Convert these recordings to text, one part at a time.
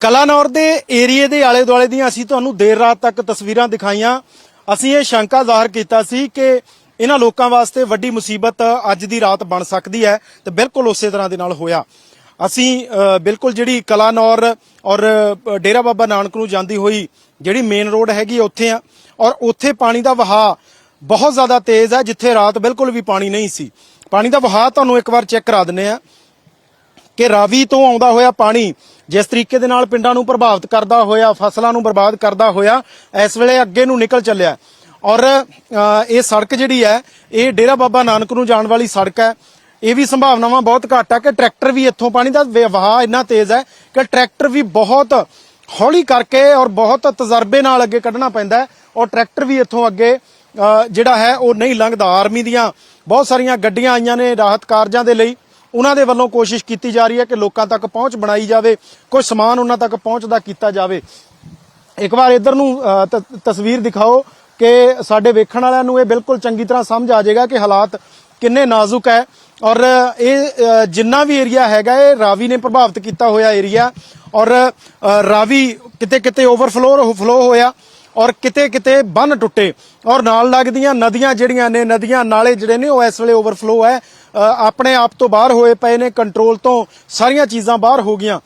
ਕਲਾਨੌਰ ਦੇ ਏਰੀਏ ਦੇ ਆਲੇ ਦੁਆਲੇ ਦੀਆਂ ਅਸੀਂ ਤੁਹਾਨੂੰ ਦੇਰ ਰਾਤ ਤੱਕ ਤਸਵੀਰਾਂ ਦਿਖਾਈਆਂ। ਅਸੀਂ ਇਹ ਸ਼ੰਕਾ ਜ਼ਾਹਰ ਕੀਤਾ ਸੀ ਕਿ ਇਹਨਾਂ ਲੋਕਾਂ ਵਾਸਤੇ ਵੱਡੀ ਮੁਸੀਬਤ ਅੱਜ ਦੀ ਰਾਤ ਬਣ ਸਕਦੀ ਹੈ ਤੇ ਬਿਲਕੁਲ ਉਸੇ ਤਰ੍ਹਾਂ ਦੇ ਨਾਲ ਹੋਇਆ। ਅਸੀਂ ਬਿਲਕੁਲ ਜਿਹੜੀ ਕਲਾਨੌਰ ਔਰ ਡੇਰਾ ਬਾਬਾ ਨਾਨਕ ਨੂੰ ਜਾਂਦੀ ਹੋਈ ਜਿਹੜੀ ਮੇਨ ਰੋਡ ਹੈਗੀ ਹੈ, ਉੱਥੇ ਆ ਔਰ ਉੱਥੇ ਪਾਣੀ ਦਾ ਵਹਾਅ ਬਹੁਤ ਜ਼ਿਆਦਾ ਤੇਜ਼ ਹੈ ਜਿੱਥੇ ਰਾਤ ਬਿਲਕੁਲ ਵੀ ਪਾਣੀ ਨਹੀਂ ਸੀ। ਪਾਣੀ ਦਾ ਵਹਾਅ ਤੁਹਾਨੂੰ ਇੱਕ ਵਾਰ ਚੈੱਕ ਕਰਾ ਦਿੰਨੇ ਆ ਕਿ ਰਾਵੀ ਤੋਂ ਆਉਂਦਾ ਹੋਇਆ ਪਾਣੀ ਜਿਸ ਤਰੀਕੇ ਦੇ ਨਾਲ ਪਿੰਡਾਂ ਨੂੰ ਪ੍ਰਭਾਵਿਤ ਕਰਦਾ ਹੋਇਆ, ਫਸਲਾਂ ਨੂੰ ਬਰਬਾਦ ਕਰਦਾ ਹੋਇਆ, ਇਸ ਵੇਲੇ ਅੱਗੇ ਨੂੰ ਨਿਕਲ ਚੱਲਿਆ। ਔਰ ਇਹ ਸੜਕ ਜਿਹੜੀ ਹੈ, ਇਹ ਡੇਰਾ ਬਾਬਾ ਨਾਨਕ ਨੂੰ ਜਾਣ ਵਾਲੀ ਸੜਕ ਹੈ। ਇਹ ਵੀ ਸੰਭਾਵਨਾਵਾਂ ਬਹੁਤ ਘੱਟ ਹੈ ਕਿ ਟਰੈਕਟਰ ਵੀ ਇੱਥੋਂ ਪਾਣੀ ਦਾ ਵ- ਵਹਾਅ ਇੰਨਾ ਤੇਜ਼ ਹੈ ਕਿ ਟਰੈਕਟਰ ਵੀ ਬਹੁਤ ਹੌਲੀ ਕਰਕੇ ਔਰ ਬਹੁਤ ਤਜਰਬੇ ਨਾਲ ਅੱਗੇ ਕੱਢਣਾ ਪੈਂਦਾ ਔਰ ਟਰੈਕਟਰ ਵੀ ਇੱਥੋਂ ਅੱਗੇ ਜਿਹੜਾ ਹੈ, ਉਹ ਨਹੀਂ ਲੰਘਦਾ। ਆਰਮੀ ਦੀਆਂ ਬਹੁਤ ਸਾਰੀਆਂ ਗੱਡੀਆਂ ਆਈਆਂ ਨੇ ਰਾਹਤ ਕਾਰਜਾਂ ਦੇ ਲਈ। ਉਹਨਾਂ ਦੇ ਵੱਲੋਂ ਕੋਸ਼ਿਸ਼ ਕੀਤੀ ਜਾ ਰਹੀ ਹੈ ਕਿ ਲੋਕਾਂ ਤੱਕ ਪਹੁੰਚ ਬਣਾਈ ਜਾਵੇ, ਕੋਈ ਸਮਾਨ ਉਹਨਾਂ ਤੱਕ ਪਹੁੰਚਦਾ ਕੀਤਾ ਜਾਵੇ। ਇੱਕ ਵਾਰ ਇਧਰ ਨੂੰ ਤਸਵੀਰ ਦਿਖਾਓ ਕਿ ਸਾਡੇ ਵੇਖਣ ਵਾਲਿਆਂ ਨੂੰ ਇਹ ਬਿਲਕੁਲ ਚੰਗੀ ਤਰ੍ਹਾਂ ਸਮਝ ਆ ਜਾਏਗਾ ਕਿ ਹਾਲਾਤ ਕਿੰਨੇ ਨਾਜ਼ੁਕ ਹੈ। ਔਰ ਇਹ ਜਿੰਨਾ ਵੀ ਏਰੀਆ ਹੈਗਾ, ਇਹ ਰਾਵੀ ਨੇ ਪ੍ਰਭਾਵਿਤ ਕੀਤਾ ਹੋਇਆ ਏਰੀਆ ਔਰ ਰਾਵੀ ਕਿਤੇ ਕਿਤੇ ਓਵਰਫਲੋ ਫਲੋ ਹੋਇਆ। ਔਰ ਕਿਤੇ ਕਿਤੇ ਬੰਨ ਟੁੱਟੇ ਔਰ ਨਾਲ ਲੱਗਦੀਆਂ ਨਦੀਆਂ ਜਿਹੜੀਆਂ ਨੇ, ਨਦੀਆਂ ਨਾਲੇ ਜਿਹੜੇ ਨੇ, ਉਹ ਇਸ ਵੇਲੇ ਓਵਰਫਲੋ ਹੈ। ਆਪਣੇ ਆਪ ਤੋਂ ਬਾਹਰ ਹੋਏ ਪਏ ਨੇ ਕੰਟਰੋਲ ਤੋਂ ਸਾਰੀਆਂ ਚੀਜ਼ਾਂ ਬਾਹਰ ਹੋ ਗਈਆਂ।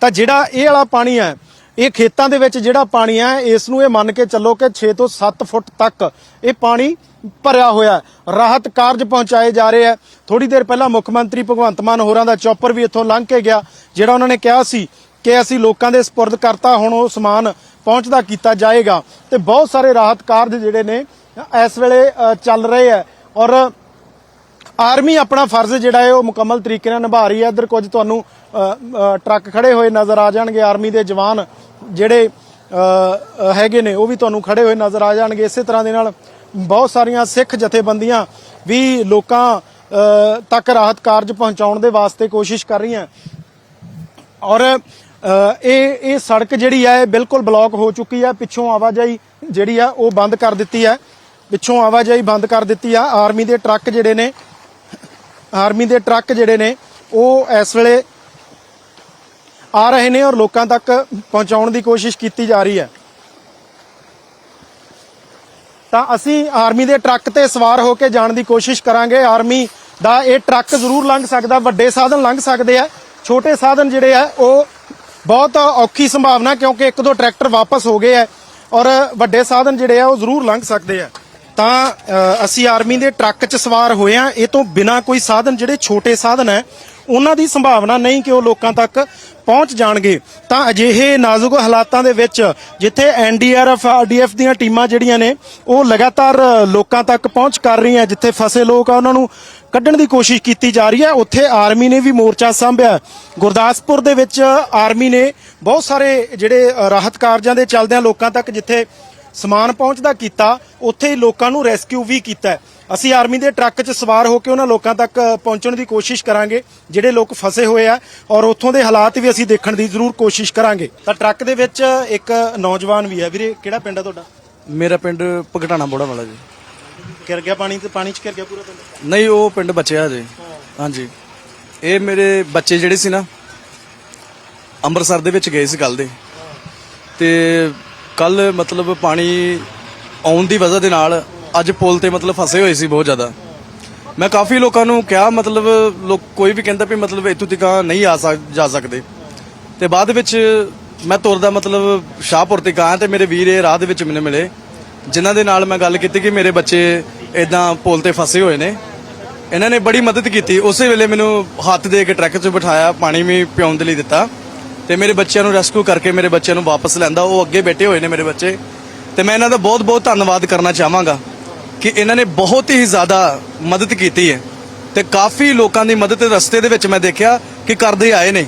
ਤਾਂ ਜਿਹੜਾ ਇਹ ਵਾਲਾ ਪਾਣੀ ਹੈ, ਇਹ ਖੇਤਾਂ ਦੇ ਵਿੱਚ ਜਿਹੜਾ ਪਾਣੀ ਹੈ, ਇਸ ਨੂੰ ਇਹ ਮੰਨ ਕੇ ਚੱਲੋ ਕਿ 6 ਤੋਂ 7 ਫੁੱਟ ਤੱਕ ਇਹ ਪਾਣੀ ਭਰਿਆ ਹੋਇਆ ਰਾਹਤ ਕਾਰਜ ਪਹੁੰਚਾਏ ਜਾ ਰਹੇ ਹੈ। ਥੋੜੀ ਦੇਰ ਪਹਿਲਾਂ ਮੁੱਖ ਮੰਤਰੀ ਭਗਵੰਤ ਮਾਨ ਹੋਰਾਂ ਦਾ ਚੌਪਰ ਵੀ ਇੱਥੋਂ ਲੰਘ ਕੇ ਗਿਆ, ਜਿਹੜਾ ਉਹਨਾਂ ਨੇ ਕਿਹਾ ਸੀ ਕਿ ਅਸੀਂ ਲੋਕਾਂ ਦੇ ਸਪੁਰਦ ਕਰਤਾ ਹੁਣ ਉਹ ਸਮਾਨ ਪਹੁੰਚਦਾ ਕੀਤਾ ਜਾਏਗਾ ਤੇ ਬਹੁਤ ਸਾਰੇ ਰਾਹਤ ਕਾਰਜ ਜਿਹੜੇ ਨੇ, ਇਸ ਵੇਲੇ ਚੱਲ ਰਹੇ ਹੈ। ਔਰ ਆਰਮੀ ਆਪਣਾ ਫਰਜ਼ ਜਿਹੜਾ ਹੈ, ਉਹ ਮੁਕੰਮਲ ਤਰੀਕੇ ਨਾਲ ਨਿਭਾ ਰਹੀ ਹੈ। ਇੱਧਰ ਕੁਝ ਤੁਹਾਨੂੰ ਟਰੱਕ ਖੜੇ ਹੋਏ ਨਜ਼ਰ ਆ ਜਾਣਗੇ। ਆਰਮੀ ਦੇ ਜਵਾਨ ਜਿਹੜੇ ਹੈਗੇ ਨੇ, ਉਹ ਵੀ ਤੁਹਾਨੂੰ ਖੜੇ ਹੋਏ ਨਜ਼ਰ ਆ ਜਾਣਗੇ। ਇਸੇ ਤਰ੍ਹਾਂ ਦੇ ਨਾਲ ਬਹੁਤ ਸਾਰੀਆਂ ਸਿੱਖ ਜਥੇਬੰਦੀਆਂ ਵੀ ਲੋਕਾਂ ਤੱਕ ਰਾਹਤ ਕਾਰਜ ਪਹੁੰਚਾਉਣ ਦੇ ਵਾਸਤੇ ਕੋਸ਼ਿਸ਼ ਕਰ ਰਹੀਆਂ। ਔਰ ਇਹ ਇਹ ਸੜਕ ਜਿਹੜੀ ਹੈ ਇਹ ਬਿਲਕੁਲ ਬਲੌਕ ਹੋ ਚੁੱਕੀ ਹੈ ਪਿੱਛੋਂ ਆਵਾਜਾਈ ਜਿਹੜੀ ਆ, ਉਹ ਬੰਦ ਕਰ ਦਿੱਤੀ ਹੈ ਪਿੱਛੋਂ ਆਵਾਜਾਈ ਬੰਦ ਕਰ ਦਿੱਤੀ ਆ। ਆਰਮੀ ਦੇ ਟਰੱਕ ਜਿਹੜੇ ਨੇ, ਆਰਮੀ ਦੇ ਟਰੱਕ ਜਿਹੜੇ ਨੇ, ਉਹ ਇਸ ਵੇਲੇ ਆ ਰਹੇ ਨੇ ਔਰ ਲੋਕਾਂ ਤੱਕ ਪਹੁੰਚਾਉਣ ਦੀ ਕੋਸ਼ਿਸ਼ ਕੀਤੀ ਜਾ ਰਹੀ ਹੈ। ਤਾਂ ਅਸੀਂ ਆਰਮੀ ਦੇ ਟਰੱਕ ਤੇ ਸਵਾਰ ਹੋ ਕੇ ਜਾਣ ਦੀ ਕੋਸ਼ਿਸ਼ ਕਰਾਂਗੇ। ਆਰਮੀ ਦਾ ਇਹ ਟਰੱਕ ਜ਼ਰੂਰ ਲੰਘ ਸਕਦਾ, ਵੱਡੇ ਸਾਧਨ ਲੰਘ ਸਕਦੇ ਆ। ਛੋਟੇ ਸਾਧਨ ਜਿਹੜੇ ਆ, ਉਹ ਬਹੁਤ ਔਖੀ ਸੰਭਾਵਨਾ ਕਿਉਂਕਿ ਇੱਕ ਦੋ ਟਰੈਕਟਰ ਵਾਪਸ ਹੋ ਗਏ ਆ ਔਰ ਵੱਡੇ ਸਾਧਨ ਜਿਹੜੇ ਆ ਉਹ ਜ਼ਰੂਰ ਲੰਘ ਸਕਦੇ ਆ। ਤਾਂ ਅਸੀਂ ਆਰਮੀ ਦੇ ਟਰੱਕ 'ਚ ਸਵਾਰ ਹੋਏ ਆ ਇਹ ਤੋਂ ਬਿਨਾ ਕੋਈ ਸਾਧਨ, ਜਿਹੜੇ ਛੋਟੇ ਸਾਧਨ ਹੈ, ਉਹਨਾਂ ਦੀ ਸੰਭਾਵਨਾ ਨਹੀਂ ਕਿ ਉਹ ਲੋਕਾਂ ਤੱਕ ਪਹੁੰਚ ਜਾਣਗੇ। ਤਾਂ ਅਜਿਹੇ ਨਾਜ਼ੁਕ ਹਾਲਾਤਾਂ ਦੇ ਵਿੱਚ, ਜਿੱਥੇ ਐਨਡੀਆਰਐਫ ਆਰਡੀਐਫ ਦੀਆਂ ਟੀਮਾਂ ਜਿਹੜੀਆਂ ਨੇ, ਉਹ ਲਗਾਤਾਰ ਲੋਕਾਂ ਤੱਕ ਪਹੁੰਚ ਕਰ ਰਹੀਆਂ, ਜਿੱਥੇ ਫਸੇ ਲੋਕ ਆ, ਉਹਨਾਂ ਨੂੰ ਕੱਢਣ ਦੀ ਕੋਸ਼ਿਸ਼ ਕੀਤੀ ਜਾ ਰਹੀ ਹੈ। ਉੱਥੇ ਆਰਮੀ ਨੇ ਵੀ ਮੋਰਚਾ ਸੰਭਿਆ ਗੁਰਦਾਸਪੁਰ ਦੇ ਵਿੱਚ ਆਰਮੀ ਨੇ ਬਹੁਤ ਸਾਰੇ ਜਿਹੜੇ ਰਾਹਤ ਕਾਰਜਾਂ ਦੇ ਚੱਲਦਿਆਂ ਲੋਕਾਂ ਤੱਕ, ਜਿੱਥੇ ਸਮਾਨ ਪਹੁੰਚਦਾ ਕੀਤਾ ਉੱਥੇ ਹੀ ਲੋਕਾਂ ਨੂੰ ਰੈਸਕਿਊ ਵੀ ਕੀਤਾ। ਅਸੀਂ ਆਰਮੀ ਦੇ ਟਰੱਕ 'ਚ ਸਵਾਰ ਹੋ ਕੇ ਉਹਨਾਂ ਲੋਕਾਂ ਤੱਕ ਪਹੁੰਚਣ ਦੀ ਕੋਸ਼ਿਸ਼ ਕਰਾਂਗੇ ਜਿਹੜੇ ਲੋਕ ਫਸੇ ਹੋਏ ਆ ਔਰ ਉੱਥੋਂ ਦੇ ਹਾਲਾਤ ਵੀ ਅਸੀਂ ਦੇਖਣ ਦੀ ਜ਼ਰੂਰ ਕੋਸ਼ਿਸ਼ ਕਰਾਂਗੇ। ਤਾਂ ਟਰੱਕ ਦੇ ਵਿੱਚ ਇੱਕ ਨੌਜਵਾਨ ਵੀ ਹੈ। ਵੀਰੇ ਕਿਹੜਾ ਪਿੰਡ ਹੈ ਤੁਹਾਡਾ? ਮੇਰਾ ਪਿੰਡ ਭਗਟਾਣਾ ਬੋੜਾ ਵਾਲਾ ਜੀ। ਗਿਰ ਗਿਆ ਪਾਣੀ ਤੇ ਪਾਣੀ 'ਚ ਗਿਰ ਗਿਆ ਪੂਰਾ ਪਿੰਡ? ਨਹੀਂ ਉਹ ਪਿੰਡ ਬਚਿਆ ਜੀ ਹਾਂਜੀ। ਇਹ ਮੇਰੇ ਬੱਚੇ ਜਿਹੜੇ ਸੀ ਨਾ ਅੰਮ੍ਰਿਤਸਰ ਦੇ ਵਿੱਚ ਗਏ ਸੀ ਕੱਲ ਦੇ। ਤੇ ਕੱਲ ਮਤਲਬ ਪਾਣੀ ਆਉਣ ਦੀ ਵਜ੍ਹਾ ਦੇ ਨਾਲ ਅੱਜ ਪੁਲ ਤੇ ਮਤਲਬ ਫਸੇ ਹੋਏ ਸੀ ਬਹੁਤ ਜ਼ਿਆਦਾ। ਮੈਂ ਕਾਫੀ ਲੋਕਾਂ ਨੂੰ ਕਿਹਾ, ਮਤਲਬ ਲੋਕ ਕੋਈ ਵੀ ਕਹਿੰਦਾ ਵੀ ਮਤਲਬ ਇੱਥੋਂ ਤੱਕ ਨਹੀਂ ਆ ਸਕ, ਜਾ ਸਕਦੇ। ਤੇ ਬਾਅਦ ਵਿੱਚ ਮੈਂ ਤੁਰਦਾ ਮਤਲਬ ਸ਼ਾਹਪੁਰ ਤੇ ਕਾਂ ਤੇ ਮੇਰੇ ਵੀਰ ਇਹ ਰਾਹ ਦੇ ਵਿੱਚ ਮੈਨੂੰ ਮਿਲੇ, ਜਿਨ੍ਹਾਂ ਦੇ ਨਾਲ ਮੈਂ ਗੱਲ ਕੀਤੀ ਕਿ ਮੇਰੇ ਬੱਚੇ ਇਦਾਂ ਪੁਲ ਤੇ ਫਸੇ ਹੋਏ ਨੇ। ਇਹਨਾਂ ਨੇ ਬੜੀ ਮਦਦ ਕੀਤੀ। ਉਸੇ ਵੇਲੇ ਮੈਨੂੰ ਹੱਥ ਦੇ ਕੇ ਟਰੱਕ 'ਚ ਬਿਠਾਇਆ, ਪਾਣੀ ਵੀ ਪਿਉਣ ਦੇ ਲਈ ਦਿੱਤਾ। ਤੇ ਮੇਰੇ ਬੱਚਿਆਂ ਨੂੰ ਰੈਸਕਿਊ ਕਰਕੇ ਮੇਰੇ ਬੱਚਿਆਂ ਨੂੰ ਵਾਪਸ ਲੈਂਦਾ, ਉਹ ਅੱਗੇ ਬੈਠੇ ਹੋਏ ਨੇ ਮੇਰੇ ਬੱਚੇ। ਤੇ ਮੈਂ ਇਹਨਾਂ ਦਾ ਬਹੁਤ-ਬਹੁਤ ਧੰਨਵਾਦ ਕਰਨਾ ਚਾਹਾਂਗਾ ਕਿ ਇਹਨਾਂ ਨੇ ਬਹੁਤ ਹੀ ਜ਼ਿਆਦਾ ਮਦਦ ਕੀਤੀ ਹੈ ਤੇ ਕਾਫੀ ਲੋਕਾਂ ਦੀ ਮਦਦ ਰਸਤੇ ਦੇ ਵਿੱਚ ਮੈਂ ਦੇਖਿਆ ਕਿ ਕਰਦੇ ਆਏ ਨੇ।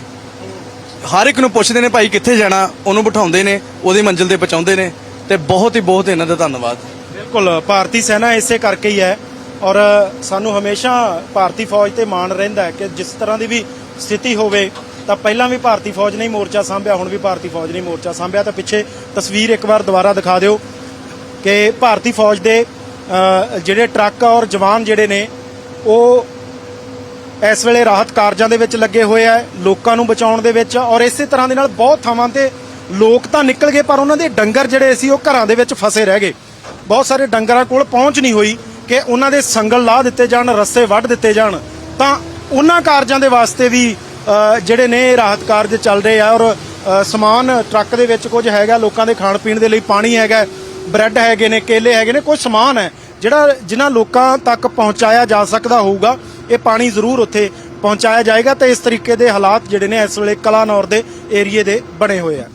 ਹਰ ਇੱਕ ਨੂੰ ਪੁੱਛਦੇ ਨੇ, ਭਾਈ ਕਿੱਥੇ ਜਾਣਾ? ਉਹਨੂੰ ਬਿਠਾਉਂਦੇ ਨੇ, ਉਹਦੀ ਮੰਜ਼ਿਲ ਤੇ ਪਹੁੰਚਾਉਂਦੇ ਨੇ ਤੇ ਬਹੁਤ ਹੀ ਬਹੁਤ ਇਹਨਾਂ ਦਾ ਧੰਨਵਾਦ। ਬਿਲਕੁਲ, ਭਾਰਤੀ ਸੈਨਾ ਇਸੇ ਕਰਕੇ ਹੀ ਹੈ ਔਰ ਸਾਨੂੰ ਹਮੇਸ਼ਾ ਭਾਰਤੀ ਫੌਜ ਤੇ ਮਾਣ ਰਹਿੰਦਾ ਕਿ ਜਿਸ ਤਰ੍ਹਾਂ ਦੀ ਵੀ ਸਥਿਤੀ ਹੋਵੇ ਤਾਂ ਪਹਿਲਾਂ ਵੀ ਭਾਰਤੀ ਫੌਜ ਨੇ ਹੀ ਮੋਰਚਾ ਸਾਂਭਿਆ, ਹੁਣ ਵੀ ਭਾਰਤੀ ਫੌਜ ਨੇ ਹੀ ਮੋਰਚਾ ਸਾਂਭਿਆ। ਤਾਂ ਪਿੱਛੇ ਤਸਵੀਰ ਇੱਕ ਵਾਰ ਦੁਬਾਰਾ ਦਿਖਾ ਦਿਓ ਕਿ ਭਾਰਤੀ ਫੌਜ ਦੇ ਜਿਹੜੇ ਟਰੱਕ ਔਰ ਜਵਾਨ ਜਿਹੜੇ ਨੇ, ਉਹ ਇਸ ਵੇਲੇ ਰਾਹਤ ਕਾਰਜਾਂ ਦੇ ਵਿੱਚ ਲੱਗੇ ਹੋਏ ਆ, ਲੋਕਾਂ ਨੂੰ ਬਚਾਉਣ ਦੇ ਵਿੱਚ ਔਰ ਇਸੇ ਤਰ੍ਹਾਂ ਦੇ ਨਾਲ ਬਹੁਤ ਥਾਵਾਂ ਤੇ ਲੋਕ ਤਾਂ ਨਿਕਲ ਗਏ, ਪਰ ਉਹਨਾਂ ਦੇ ਡੰਗਰ ਜਿਹੜੇ ਸੀ ਉਹ ਘਰਾਂ ਦੇ ਵਿੱਚ ਫਸੇ ਰਹਿ ਗਏ। ਬਹੁਤ ਸਾਰੇ ਡੰਗਰਾਂ ਕੋਲ ਪਹੁੰਚ ਨਹੀਂ ਹੋਈ ਕਿ ਉਹਨਾਂ ਦੇ ਸੰਗਲ ਲਾ ਦਿੱਤੇ ਜਾਣ ਰस्से ਵੱਢ ਦਿੱਤੇ ਜਾਣ। ਤਾਂ ਉਹਨਾਂ ਕਾਰਜਾਂ ਦੇ ਵਾਸਤੇ ਵੀ ਜਿਹੜੇ ਨੇ ਇਹ ਰਾਹਤ ਕਾਰਜ ਚੱਲ ਰਹੇ ਆ ਔਰ ਸਮਾਨ ਟਰੱਕ ਦੇ ਵਿੱਚ ਕੁਝ ਹੈਗਾ, ਲੋਕਾਂ ਦੇ ਖਾਣ ਪੀਣ ਦੇ ਲਈ ਪਾਣੀ ਹੈਗਾ, ਬ੍ਰੈਡ ਹੈਗੇ ਨੇ, ਕੇਲੇ ਹੈਗੇ ਨੇ, ਕੁਝ ਸਮਾਨ ਹੈ, ਜਿਹੜਾ ਜਿਨ੍ਹਾਂ ਲੋਕਾਂ ਤੱਕ ਪਹੁੰਚਾਇਆ ਜਾ ਸਕਦਾ ਹੋਊਗਾ, ਇਹ ਪਾਣੀ ਜ਼ਰੂਰ ਉੱਥੇ ਪਹੁੰਚਾਇਆ ਜਾਏਗਾ ਤੇ ਇਸ ਤਰੀਕੇ ਦੇ ਹਾਲਾਤ ਜਿਹੜੇ ਨੇ ਇਸ ਵੇਲੇ ਕਲਾਨੌਰ ਦੇ ਏਰੀਏ ਦੇ ਬਣੇ ਹੋਏ ਆ।